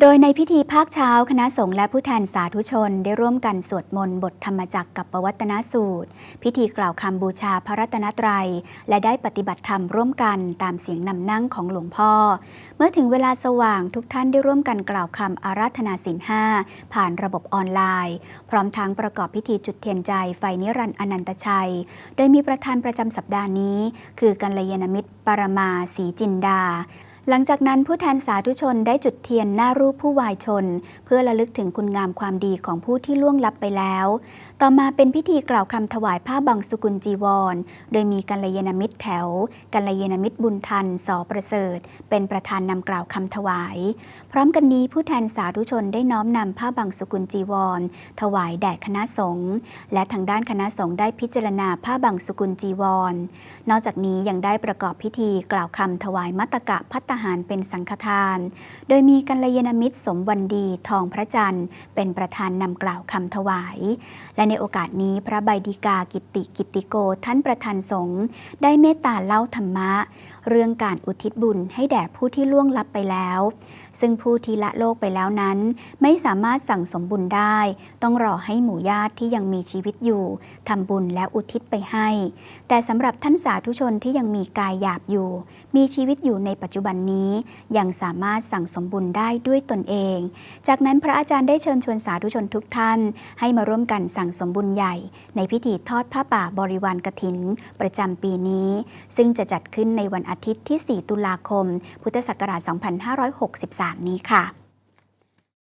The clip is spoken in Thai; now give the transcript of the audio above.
โดยในพิธีภาคเช้าคณะสงฆ์และผู้แทนสาธุชน ได้ร่วมกันสวดมนต์บทธรรมจักรกับปวัตนสูตร พิธีกล่าวคำบูชาพระรัตนตรัย และได้ปฏิบัติธรรมร่วมกันตามเสียงนำนั่งของหลวงพ่อ เมื่อถึงเวลาสว่างทุกท่านได้ร่วมกันกล่าวคำอาราธนาศีลห้าผ่านระบบออนไลน์ พร้อมทั้งประกอบพิธีจุดเทียนใจไฟนิรันดร์อนันตชัย โดยมีประธานประจำสัปดาห์นี้ คือกัลยาณมิตรปรมาศรีจินดา หลังจากนั้นผู้แทนสาธุชนได้จุดเทียนหน้ารูปผู้วายชน เพื่อระลึกถึงคุณงามความดีของผู้ที่ล่วงลับไปแล้ว ต่อมาเป็นพิธีกล่าวคำถวายผ้าบังสุกุลจีวร โดยมีกัลยาณมิตรแถว กัลยาณมิตรบุญทันสอประเสริฐ เป็นประธานนำกล่าวคำถวาย พร้อมกันนี้ผู้แทนสาธุชนได้น้อมนำผ้าบังสุกุลจีวร ถวายแด่คณะสงฆ์และทางด้านคณะสงฆ์ได้พิจารณาผ้าบังสุกุลจีวร นอกจากนี้ยังได้ประกอบพิธีกล่าวคำถวายมัตตกะพัตอาหารเป็นสังฆทาน โดยมีกัลยาณมิตรสมวันดีทองพระจันทร์ เป็นประธานนำกล่าวคำถวาย และในโอกาสนี้พระใบดีกากิติกิติโกท่านประธานสงฆ์ได้เมตตาเล่าธรรมะ เรื่องการอุทิศบุญให้แด่ผู้ที่ล่วงลับไปแล้ว ซึ่งผู้ที่ละโลกไปแล้วนั้น ไม่สามารถสั่งสมบุญได้ ต้องรอให้หมู่ญาติที่ยังมีชีวิตอยู่ทำบุญและอุทิศไปให้ แต่สำหรับท่านสาธุชนที่ยังมีกายหยาบอยู่ มีชีวิตอยู่ในปัจจุบันนี้ ยังสามารถสั่งสมบุญได้ด้วยตนเอง จากนั้นพระอาจารย์ได้เชิญชวนสาธุชนทุกท่าน ให้มาร่วมกันสั่งสมบุญใหญ่ ในพิธีทอดผ้าป่าบริวารกรถิน ประจำปีนี้ ซึ่งจะจัดขึ้นในวันอาทิตย์ที่ 4 ตุลาคม พุทธศักราช 2563 นี้ค่ะ